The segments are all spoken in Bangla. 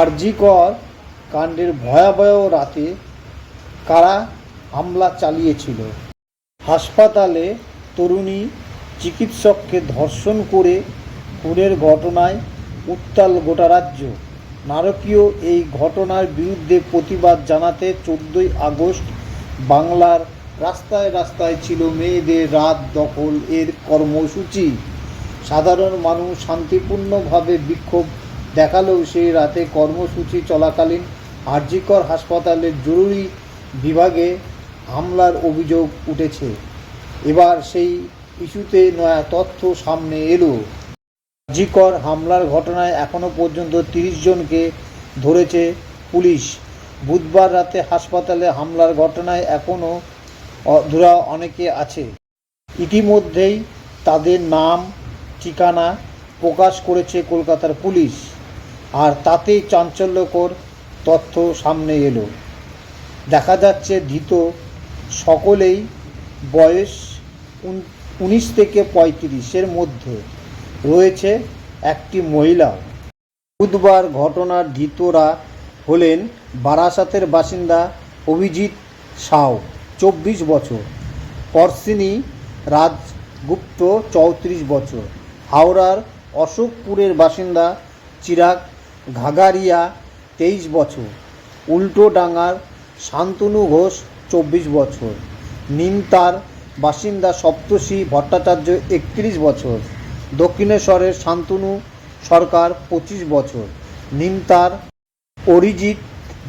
আরজিকর কাণ্ডের ভয়াবহ রাতে কারা হামলা চালিয়েছিল। হাসপাতালে তরুণী চিকিৎসককে ধর্ষণ করে খুনের ঘটনায় উত্তাল গোটা রাজ্য। নারকীয় এই ঘটনার বিরুদ্ধে প্রতিবাদ জানাতে চোদ্দোই আগস্ট বাংলার রাস্তায় রাস্তায় ছিল মেয়েদের রাত দখল এর কর্মসূচি। সাধারণ মানুষ শান্তিপূর্ণভাবে বিক্ষোভ দেখালেও সেই রাতে কর্মসূচি চলাকালীন আরজিকর হাসপাতালের জরুরি বিভাগে হামলার অভিযোগ উঠেছে। এবার সেই ইস্যুতে নয়া তথ্য সামনে এলো। জিকর হামলার ঘটনায় এখনও পর্যন্ত তিরিশ জনকে ধরেছে পুলিশ। বুধবার রাতে হাসপাতালে হামলার ঘটনায় এখনও ধরা অনেকে আছে। ইতিমধ্যেই তাদের নাম, ঠিকানা প্রকাশ করেছে কলকাতার পুলিশ। আর তাতেই চাঞ্চল্যকর তথ্য সামনে এলো। দেখা যাচ্ছে ধৃত সকলেই বয়স উন- উনিশ থেকে পঁয়ত্রিশের মধ্যে রয়েছে একটি মহিলাও বুধবার ঘটনার ধৃতরা হলেন বারাসাতের বাসিন্দা অভিজিৎ সাউ, চব্বিশ বছর পরশিনী রাজগুপ্ত চৌত্রিশ বছর, হাওড়ার অশোকপুরের বাসিন্দা চিরাগ ঘাগারিয়া, তেইশ বছর। উল্টোডাঙ্গার শান্তনু ঘোষ, চব্বিশ বছর। নিমতার বাসিন্দা সপ্তর্ষি ভট্টাচার্য, একত্রিশ বছর। দক্ষিণেশ্বরের শান্তনু সরকার, পঁচিশ বছর। নিমতার অরিজিৎ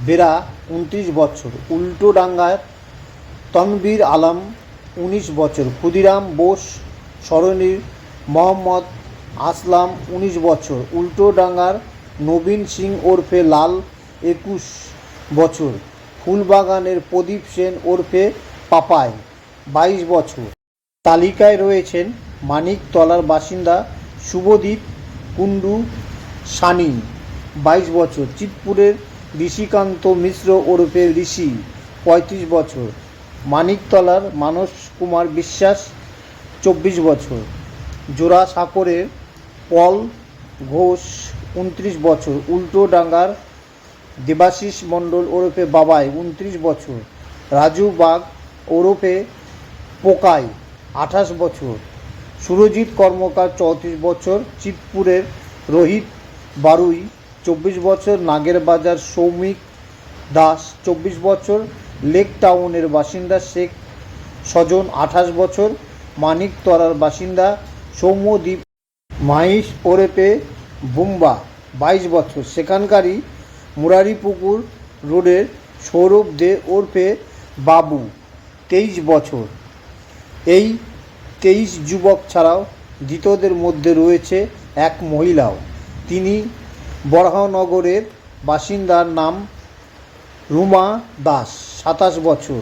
বেরা, উনত্রিশ বছর। উল্টোডাঙ্গার তনবীর আলম, উনিশ বছর। ক্ষুদিরাম বোস, সরণির মোহাম্মদ আসলাম, উনিশ বছর। উল্টোডাঙ্গার নবীন সিং ওরফে লাল একুশ বছর, ফুলবাগানের প্রদীপ সেন ওরফে পাপাই বাইশ বছর। তালিকায় রয়েছেন মানিকতলার বাসিন্দা শুভদীপ কুণ্ডু সানি বাইশ বছর, চিতপুরের ঋষিকান্ত মিশ্র ওরফে ঋষি পঁয়ত্রিশ বছর মানিকতলার মানস কুমার বিশ্বাস চব্বিশ বছর জোড়া সাকরের পল ঘোষ উনত্রিশ বছর, উল্টো ডাঙ্গার দেবাশিস মণ্ডল ওরফে বাবাই উনত্রিশ বছর, রাজু বাগ ওরফে পোকাই আঠাশ বছর, সুরজিৎ কর্মকার চৌত্রিশ বছর, চিতপুরের রোহিত বারুই চব্বিশ বছর, নাগের বাজার সৌমিক দাস চব্বিশ বছর, লেক টাউনের বাসিন্দা শেখ স্বজন আঠাশ বছর, মানিকতলার বাসিন্দা সৌম্যদ্বীপ মাইশ ওরেপে বুম্বা, বাইশ বছর। সেখানকারই মুরারিপুকুর রোডের সৌরভ দে ওরফে বাবু, তেইশ বছর। এই তেইশ যুবক ছাড়াও ধৃতদের মধ্যে রয়েছে এক মহিলাও। তিনি বরাহনগরের বাসিন্দার নাম রুমা দাস, সাতাশ বছর।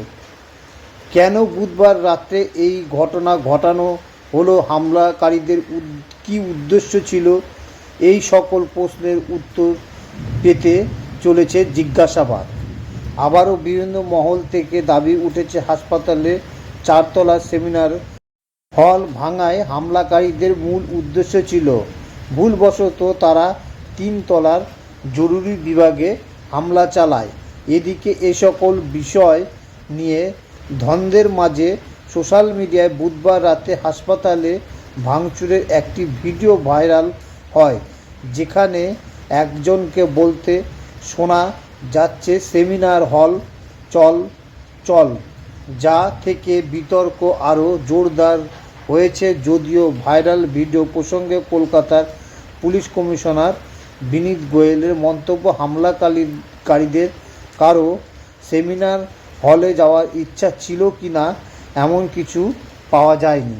কেন বুধবার রাত্রে এই ঘটনা ঘটানো হলো? হামলাকারীদের কী উদ্দেশ্য ছিল? এই সকল প্রশ্নের উত্তর পেতে চলেছে জিজ্ঞাসাবাদ। আবারও বিভিন্ন মহল থেকে দাবি উঠেছে হাসপাতালে চারতলা সেমিনার হল ভাঙায় হামলাকারীদের মূল উদ্দেশ্য ছিল। ভুলবশত তারা তিন তলার জরুরি বিভাগে হামলা চালায়। এদিকে এ সকল বিষয় নিয়ে ধন্দের মাঝে সোশ্যাল মিডিয়ায় বুধবার রাতে হাসপাতালে ভাঙচুরের একটি ভিডিও ভাইরাল হয়, যেখানে একজনকে বলতে শোনা যাচ্ছে সেমিনার হল, চল চল, যা থেকে বিতর্ক আরও জোরদার হয়েছে যদিও ভাইরাল ভিডিও প্রসঙ্গে কলকাতার পুলিশ কমিশনার বিনীত গোয়েলের মন্তব্য হামলাকারীকারীদের কারও সেমিনার হলে যাওয়ার ইচ্ছা ছিল কি না, এমন কিছু পাওয়া যায়নি।